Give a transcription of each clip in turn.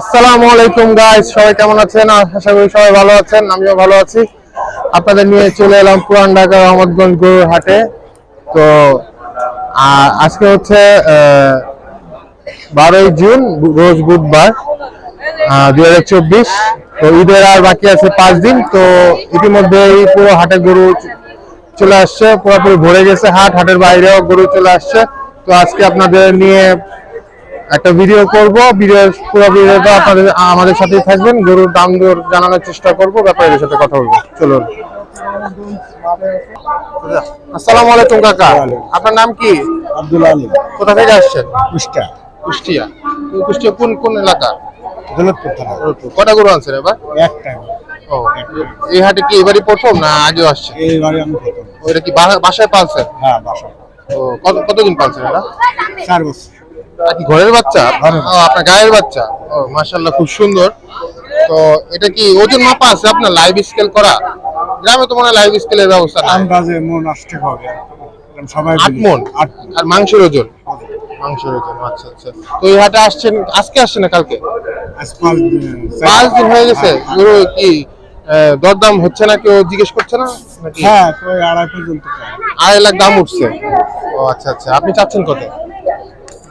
আসসালামু আলাইকুম গাইস সবাই কেমন আছেন? আশা করি সবাই ভালো আছেন, আমিও ভালো আছি। আপনাদের নিয়ে চলে এলাম পুরান ঢাকা রহমতগঞ্জ গরুর হাটে। তো আজকে হচ্ছে বারোই জুন, রোজ বুধবার দুই চব্বিশ। তো ঈদের আর বাকি আছে পাঁচ দিন। তো ইতিমধ্যে এই পুরো হাটে গরু চলে আসছে, পুরোপুরি ভরে গেছে হাট। হাটের বাইরেও গরু চলে আসছে। তো আজকে আপনাদের নিয়ে একটা ভিডিও করব ভিডিও পুরো ভিডিওটা আপনাদের আমাদের সাথেই থাকবেন। গরুর দাম দর জানানোর চেষ্টা করব ব্যাপারীদের সাথে কথা বলব। চলুন। আসসালামু আলাইকুম কাকা। আপনার নাম কি? আব্দুল আলী কোথা থেকে আসছেন? কুষ্টিয়া। কুষ্টিয়া। কুষ্টিয়া কোন কোন এলাকা? দৌলতপুর থানা। কটা গরু আনছেন এবার? একটা। ও এই হাটে কি এবারই প্রথম না আগেও আসছে? এইবারে আমি প্রথম। ওইটা কি বাসায় পালছেন? হ্যাঁ বাসা ও কত কতদিন পালছেন এটা চার বছর। ঘরের বাচ্চা? আপনার গায়ের বাচ্চা। ও মাশাআল্লাহ খুব সুন্দর। তো এটা কি ওজন মাপা আছে আপনার? লাইভ স্কেল করা? গ্রামে তো মনে হয় লাইভ স্কেলের ব্যবস্থা নাই। আন্দাজে মন আসতে হবে সবাই আট মন? আর মাংসের ওজন? মাংসের ওজন আচ্ছা আচ্ছা। তো এই হাটে আসছেন আজকে আসছেন না কালকে? আজ পাঁচ দিন হয়ে গেছে। গরু কি আহ, দরদাম হচ্ছে না কেউ জিজ্ঞেস করছে না? হ্যাঁ আড়াই পর্যন্ত। আড়াই লাখ দাম উঠছে। ও আচ্ছা আচ্ছা। আপনি চাচ্ছেন কত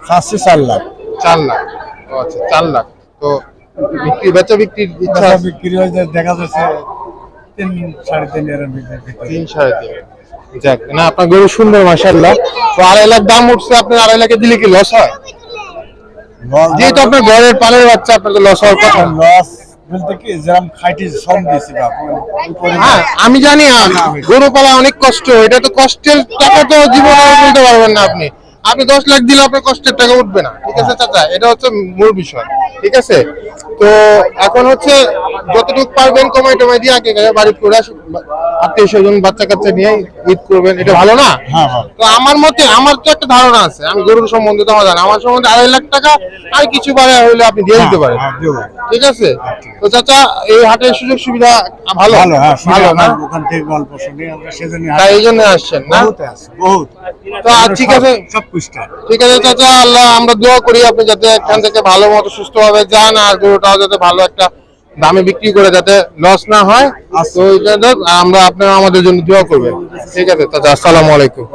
চারশো চার লাখ। চার লাখ। ও আচ্ছা চার লাখ। তো বিক্রি বেচা বিক্রির ইচ্ছা? বিক্রি হয়ে যায় দেখা যাচ্ছে তিন সাড়ে তিন এর ভিতরে তিন সাড়ে তিন যাক না আপনার গরু সুন্দর মাসাল্লাহ তো আড়াই লাখ দাম উঠছে আপনার আড়াই লাখে দিলে কি লস হয়? যেহেতু আপনার ঘরের পালের বাচ্চা লস হওয়ার কথা। লস বলতে কি যেরকম খাইটি পরিমাণ হ্যাঁ আমি জানি গরু পালা অনেক কষ্ট এটা তো কষ্টের টাকা তো জীবনে বলতে পারবেন না আপনি। আপনি দশ লাখ দিলে আপনার কষ্টের টাকা উঠবে না। ঠিক আছে, চাচা, এটা হচ্ছে মূল বিষয়। ঠিক আছে? তো এখন হচ্ছে যতটুকু পারবেন কমাই টমাই দিয়ে আগে বাড়ি করে আত্মীয় স্বজন বাচ্চা কাচ্চা নিয়ে ঈদ করবেন এটা ভালো না? হ্যাঁ তো আমার মতে আমার তো একটা ধারণা আছে আমি গরুর সম্বন্ধে তো আমার আমার সম্বন্ধে আড়াই লাখ টাকা আর কিছু বাড়ে হলে আপনি দিয়ে দিতে পারেন। হ্যাঁ, ঠিক আছে? তো চাচা এই হাটের সুযোগ সুবিধা ভালো? ভালো হ্যাঁ ভালো না? ওখান থেকে গল্প শুনি আমরা সেজন্য তাই এই জন্য আসছেন না? বহুত তো ঠিক আছে? সব পুষ্টা ঠিক আছে চাচা আল্লাহ আমরা দোয়া করি আপনি যাতে এখান থেকে ভালো মতো সুস্থ ভাবে যান আর গরুটাও যাতে ভালো একটা দামে বিক্রি করে যাতে লস না হয়। আমরা আপনারা আমাদের জন্য দোয়া করবেন। ঠিক আছে, চাচা, আসসালামু আলাইকুম।